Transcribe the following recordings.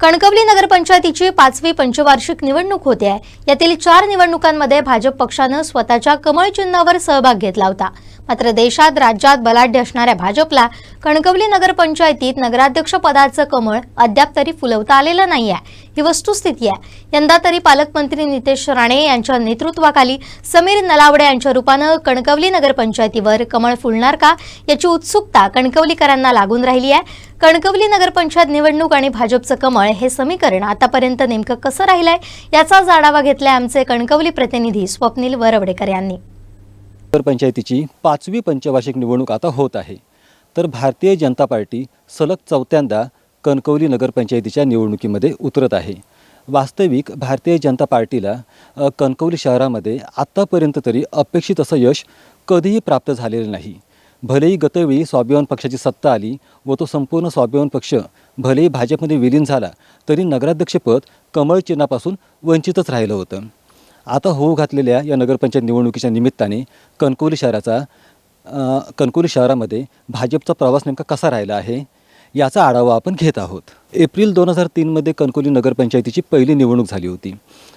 कणकवली नगरपंचायतीची पाचवी पंचवार्षिक निवडणूक होते. आहे यातील चार निवडणुकांमध्ये भाजप पक्षानं स्वतःच्या कमळ चिन्हावर सहभाग घेतला होता. मात्र देशात राज्यात बलाढ्य असणाऱ्या भाजपला कणकवली नगरपंचायतीत नगराध्यक्ष पदाचं कमळ अद्याप तरी फुलवता आलेलं नाही आहे ही वस्तुस्थिती आहे. यंदा तरी पालकमंत्री नितेश राणे यांच्या नेतृत्वाखाली समीर नलावडे यांच्या रूपानं कणकवली नगरपंचायतीवर कमळ फुलणार का याची उत्सुकता कणकवलीकरांना लागून राहिली आहे. कणकवली नगरपंचायत निवडणूक आणि भाजपचं कमळ हे समीकरण आतापर्यंत नेमकं कसं राहिलंय याचाच आढावा घेतलाय आमचे कणकवली प्रतिनिधी स्वप्नील वरवडेकर यांनी. नगरपंचायतीची पाचवी पंचवार्षिक निवडणूक आता होत आहे. तर भारतीय जनता पार्टी सलग चौथ्यांदा कणकवली नगरपंचायतीच्या निवडणुकीमध्ये उतरत आहे. वास्तविक भारतीय जनता पार्टीला कणकवली शहरामध्ये आत्तापर्यंत तरी अपेक्षित असं यश कधीही प्राप्त झालेलं नाही. भलेही गतवेळी स्वाभिमान पक्षाची सत्ता आली व तो संपूर्ण स्वाभिमान पक्ष भलेही भाजपमध्ये विलीन झाला तरी नगराध्यक्षपद कमळ चिन्हापासून वंचितच राहिलं होतं. आता होऊ घातलेल्या या नगरपंचायत निवडणुकीच्या निमित्ताने कणकवली शहराचा कणकवली शहरामध्ये भाजपचा प्रवास नेमका कसा राहिला आहे याचा आढावा आपण घेत आहोत. एप्रिल दोन हजार तीनमध्ये कणकवली नगरपंचायतीची पहिली निवडणूक झाली होती.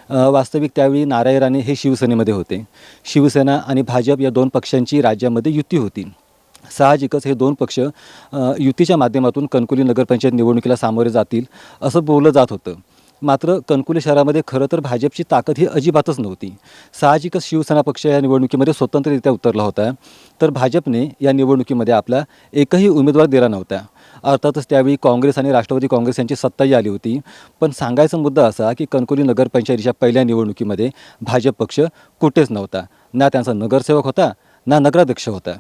वास्तविक त्यावेळी नारायण राणे हे शिवसेनेमध्ये होते. शिवसेना आणि भाजप या दोन पक्षांची राज्यामध्ये युती होती. साहजिकच हे दोन पक्ष युतीच्या माध्यमातून कणकवली नगरपंचायत निवडणुकीला सामोरे जातील असं बोललं जात होतं. मात्र कणकुले शहरामध्ये खरं तर भाजपची ताकद ही अजिबातच नव्हती. साहजिकच शिवसेना पक्ष या निवडणुकीमध्ये स्वतंत्ररित्या उतरला होता. तर भाजपने या निवडणुकीमध्ये आपला एकही उमेदवार दिला नव्हता. अर्थातच त्यावेळी काँग्रेस आणि राष्ट्रवादी काँग्रेस यांची सत्ताही आली होती. पण सांगायचा मुद्दा असा की कणकोली नगरपंचायतीच्या पहिल्या निवडणुकीमध्ये भाजप पक्ष कुठेच नव्हता. ना त्यांचा नगरसेवक होता ना नगराध्यक्ष होता.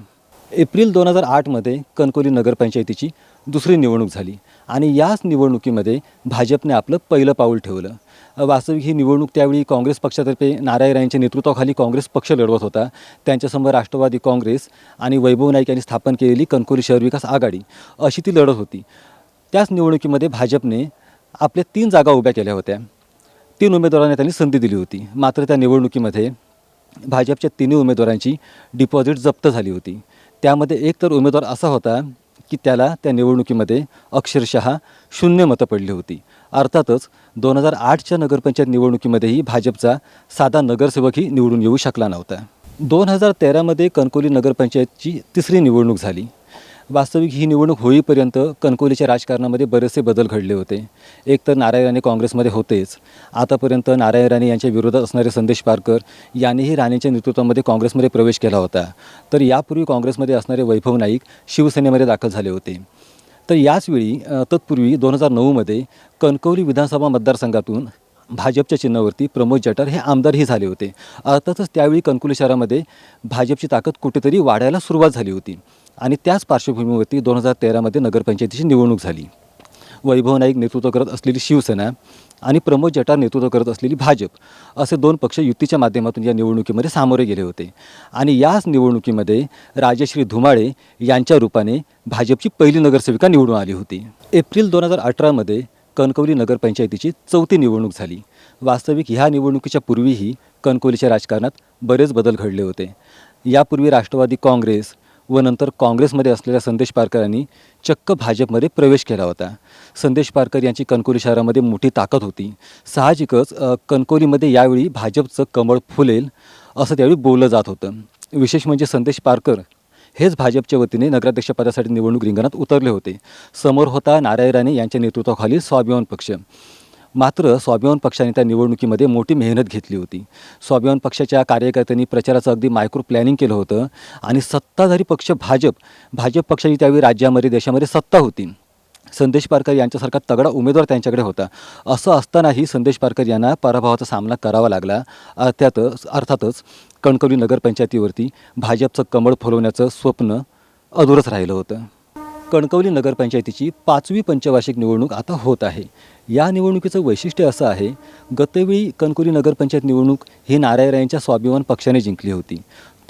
एप्रिल दोन हजार आठमध्ये कणकोली नगरपंचायतीची दुसरी निवडणूक झाली. आणि याच निवडणुकीमध्ये भाजपने आपलं पहिलं पाऊल ठेवलं. वास्तविक ही निवडणूक त्यावेळी काँग्रेस पक्षातर्फे नारायण यांच्या नेतृत्वाखाली काँग्रेस पक्ष लढवत होता. त्यांच्यासमोर राष्ट्रवादी काँग्रेस आणि वैभव नाईक यांनी स्थापन केलेली कणकोली शहर विकास आघाडी अशी ती लढत होती. त्याच निवडणुकीमध्ये भाजपने आपल्या तीन जागा उभ्या केल्या होत्या. तीन उमेदवारांना त्यांनी संधी दिली होती. मात्र त्या निवडणुकीमध्ये भाजपच्या तिन्ही उमेदवारांची डिपॉझिट जप्त झाली होती. त्यामध्ये एक तर उमेदवार असा होता की त्याला त्या निवडणुकीमध्ये अक्षरशः शून्य मतं पडली होती. अर्थातच दोन हजार आठच्या नगरपंचायत निवडणुकीमध्येही भाजपचा साधा नगरसेवकही निवडून येऊ शकला नव्हता. दोन हजार तेरामध्ये कणकोली नगरपंचायतची तिसरी निवडणूक झाली. वास्तविक ही निवडणूक होईपर्यंत कणकवलीच्या राजकारणामध्ये बरेचसे बदल घडले होते. एक तर नारायण राणे काँग्रेसमध्ये होतेच. आतापर्यंत नारायण राणे यांच्या विरोधात असणारे संदेश पारकर यांनीही राणेंच्या नेतृत्वामध्ये काँग्रेसमध्ये प्रवेश केला होता. तर यापूर्वी काँग्रेसमध्ये असणारे वैभव नाईक शिवसेनेमध्ये दाखल झाले होते. तर याचवेळी तत्पूर्वी दोन हजार नऊमध्ये कणकवली विधानसभा मतदारसंघातून भाजपच्या चिन्हावरती प्रमोद जठार हे आमदारही झाले होते. अर्थातच त्यावेळी कणकुली शहरामध्ये भाजपची ताकद कुठेतरी वाढायला सुरुवात झाली होती आणि त्याच पार्श्वभूमीवरती दोन हजार तेरामध्ये नगरपंचायतीची निवडणूक झाली. वैभव नाईक नेतृत्व करत असलेली शिवसेना आणि प्रमोद जठार नेतृत्व करत असलेली भाजप असे दोन पक्ष युतीच्या माध्यमातून या निवडणुकीमध्ये सामोरे गेले होते. आणि याच निवडणुकीमध्ये राजश्री धुमाळे यांच्या रूपाने भाजपची पहिली नगरसेविका निवडून आली होती. एप्रिल दोन हजार अठरामध्ये कणकवली नगरपंचायतीची चौथी निवडणूक झाली. वास्तविक ह्या निवडणुकीच्या पूर्वीही कणकवलीच्या राजकारणात बरेच बदल घडले होते. यापूर्वी राष्ट्रवादी काँग्रेस व नंतर काँग्रेसमध्ये असलेल्या संदेश पारकर यांनी चक्क भाजपमध्ये प्रवेश केला होता. संदेश पारकर यांची कणकवली शहरामध्ये मोठी ताकद होती. साहजिकच कणकोलीमध्ये कणकवलीमध्ये यावेळी भाजपचं कमळ फुलेल असं त्यावेळी बोललं जात होतं. विशेष म्हणजे संदेश पारकर हेच भाजपच्या वतीने नगराध्यक्षपदासाठी निवडणूक रिंगणात उतरले होते. समोर होता नारायण राणे यांच्या नेतृत्वाखाली स्वाभिमान पक्ष. मात्र स्वाभिमान पक्षाने त्या निवडणुकीमध्ये मोठी मेहनत घेतली होती. स्वाभिमान पक्षाच्या कार्यकर्त्यांनी प्रचाराचं अगदी मायक्रो प्लॅनिंग केलं होतं आणि सत्ताधारी पक्ष भाजप भाजप पक्षाची त्यावेळी राज्यामध्ये देशामध्ये सत्ता होती. संदेश पारकर यांच्यासारखा तगडा उमेदवार त्यांच्याकडे होता. असं असतानाही संदेश पारकर यांना पराभवाचा सामना करावा लागला. अर्थातच अर्थातच कणकवली नगरपंचायतीवरती भाजपचं कमळ फुलवण्याचं स्वप्न अधुरच राहिलं होतं. कणकवली नगरपंचायतीची पाचवी पंचवार्षिक निवडणूक आता होत आहे. या निवडणुकीचं वैशिष्ट्य असं आहे गतवेळी कणकवली नगरपंचायत निवडणूक ही नारायण राणेंच्या स्वाभिमान पक्षाने जिंकली होती.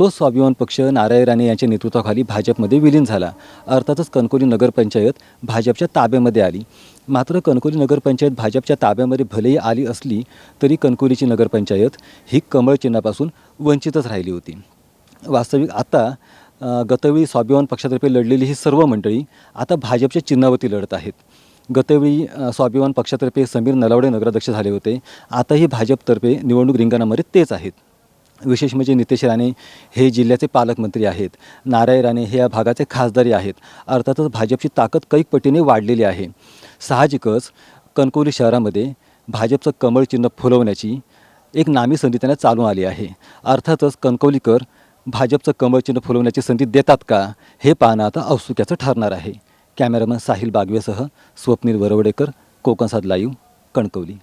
तो स्वाभिमान पक्ष नारायण राणे यांच्या नेतृत्वाखाली भाजपमध्ये विलीन झाला. अर्थातच कणकोली नगरपंचायत भाजपच्या ताब्यामध्ये आली. मात्र कणकोली नगरपंचायत भाजपच्या ताब्यामध्ये भलेही आली असली तरी कणकोलीची नगरपंचायत ही कमळ चिन्हापासून वंचितच राहिली होती. वास्तविक आता गतवेळी स्वाभिमान पक्षातर्फे लढलेली ही सर्व मंडळी आता भाजपच्या चिन्हावरती लढत आहेत. गतवेळी स्वाभिमान पक्षातर्फे समीर नलावडे नगराध्यक्ष झाले होते. आताही भाजपतर्फे निवडणूक रिंगणामध्ये तेच आहेत. विशेष म्हणजे नितेश राणे हे जिल्ह्याचे पालकमंत्री आहेत. नारायण राणे हे या भागाचे खासदारी आहेत. अर्थातच भाजपची ताकद कैक पटीने वाढलेली आहे. साहजिकच कणकवली शहरामध्ये भाजपचं कमळ चिन्ह फुलवण्याची एक नामी संधी त्यांना चालून आली आहे. अर्थातच कणकवलीकर भाजपचं कमळ चिन्ह फुलवण्याची संधी देतात का हे पाहणं आता औत्सुक्याचं ठरणार आहे. कॅमेरामन साहिल बागवेसह स्वप्नील वरवडेकर कोकणसाद लाईव्ह कणकवली.